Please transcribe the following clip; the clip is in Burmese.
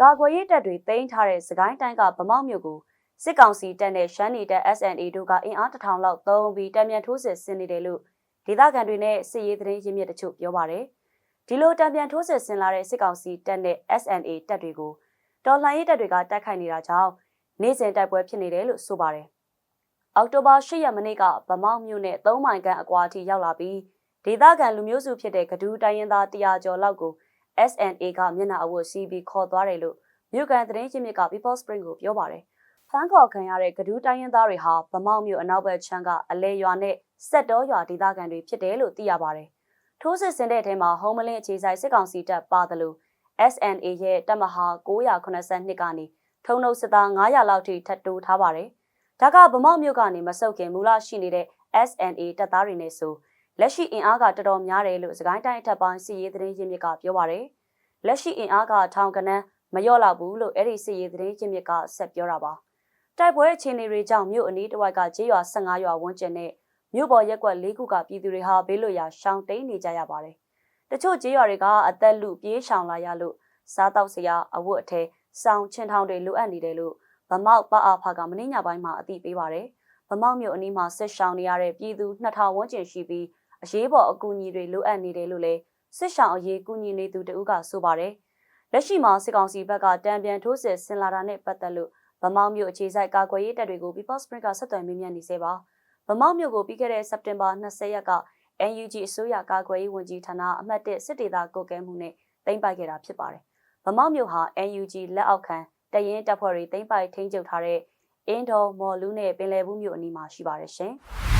ကာကွယ်ရေးတပ်တွေတင်ထားတဲ့စကိုင်းတိုင်းကဗမောက်မြို့ကိုစစ်ကောင်စီတပ်နဲ့ရှမ်းနီတပ် SNA တို့ကအင်အားတစ်ထောင်လောက်သုံးပြီးတံမြန်ထိုးစစ်ဆင်နေတယ်လို့ဒေသခံတွေနဲ့စစ်ရေးသတင်းရင်းမြစ်တချို့ပြောပါတယ်။ဒီလိုတံမြန်ထိုးစစ်ဆင်လာတဲ့စစ်ကောင်စီတပ်နဲ့ SNA တပ်တွေကိုတော်လှန်ရေးတပ်တွေကတိုက်ခိုက်နေတာကြောင့်နေ့စဉ်တိုက်ပွဲဖြစ်နေတယ်လို့ဆိုပါတယ်။အောက်တိုဘာ10ရက်မနေ့ကဗမောက်မြို့နဲ့3မိုင်ခန့်အကွာအထိရောက်လာပြီးဒေသခံလူမျိုးစုဖြစ်တဲ့ကဒူးတိုင်းရင်းသား100ကျော်လောက်ကို SNA ကမျက်နှာအဝတ်စီးပြီးခေါ်သွားတယ်လို့မြို့ကန်သတင်းချင်းမြစ်က People Spring ကိုပြောပါတယ်။ဖမ်းခေါ်ခံရတဲ့ကဒူးတိုင်းရင်းသားတွေဟာဗမောက်မြို့အနောက်ဘက်ခြမ်းကအလဲရွာနဲ့စက်တော်ရွာဒေသခံတွေဖြစ်တယ်လို့သိရပါတယ်။ထိုးစစ်ဆင်တဲ့အထက်မှာဟုံးမလင်းအခြေဆိုင်စစ်ကောင်စီတပ်ပါတယ်လို့ SNA ရဲ့တပ်မဟာ982ကနေထုံနှုတ်စစ်သား900လောက်ထိထပ်တိုးထားပါတယ်။ဒါကဗမောက်မြို့ကနေမဆုတ်ခင်မူလရှိနေတဲ့ SNA တပ်သားတွေနဲ့ဆို လက်ရှိအင်အားကတော်တော်များတယ်လို့စကိုင်းတိုင်းအထက်ပိုင်းစစ်ရေးသတင်းရင်းမြစ်ကပြောပါတယ်။လက်ရှိအင်အားကထောင်ကနန်းမလျော့လောက်ဘူးလို့အဲ့ဒီစစ်ရေးသတင်းရင်းမြစ်ကဆက်ပြောတာပါ။တိုက်ပွဲအခြေအနေတွေကြောင့်မြို့အနီးတစ်ဝိုက်ကကျေးရွာ15ရွာဝန်းကျင်နဲ့မြို့ပေါ်ရက်ကွက်၄ခုကပြည်သူတွေဟာဘေးလွတ်ရာရှောင်တိန်နေကြရပါတယ်။တချို့ကျေးရွာတွေကအသက်လူပြေးရှောင်လာရလို့စားတောက်စရာအဝတ်အထည်စောင်းချင်းထောင်တွေလိုအပ်နေတယ်လို့ဗမောက်ပအားဖကမင်းညပိုင်းမှာအသိပေးပါတယ်။ဗမောက်မြို့အနီးမှာဆက်ရှောင်နေရတဲ့ပြည်သူ2000ဝန်းကျင်ရှိပြီး အရေးပေါ်အကူအညီတွေလိုအပ်နေတယ်လို့လည်းစစ်ရှောင်အရေးကူညီနေသူတဦးကဆိုပါတယ်။လက်ရှိမှာစစ်ကောင်စီဘက်ကတံပြန်ထိုးစစ်ဆင်လာတာနဲ့ပတ်သက်လို့ဗမောက်မြို့အခြေစိုက်ကာကွယ်ရေးတပ်တွေကို People Spring ကဆက်သွယ်မေးမြန်းနေစေပါ။ဗမောက်မြို့ကိုပြီးခဲ့တဲ့စက်တင်ဘာ20ရက်က NUG အစိုးရကာကွယ်ရေးဝန်ကြီးဌာနအမှတ်1စစ်ဒေသကုတ်ကဲမှုနဲ့တင်ပိုက်ခဲ့တာဖြစ်ပါတယ်။ဗမောက်မြို့ဟာ NUG လက်အောက်ခံတရင်တပ်ဖွဲ့တွေတင်ပိုက်ထိန်းချုပ်ထားတဲ့အင်းတော်မော်လူးနဲ့ပင်လယ်ဘူးမြို့အနီးမှာရှိပါတယ်ရှင်။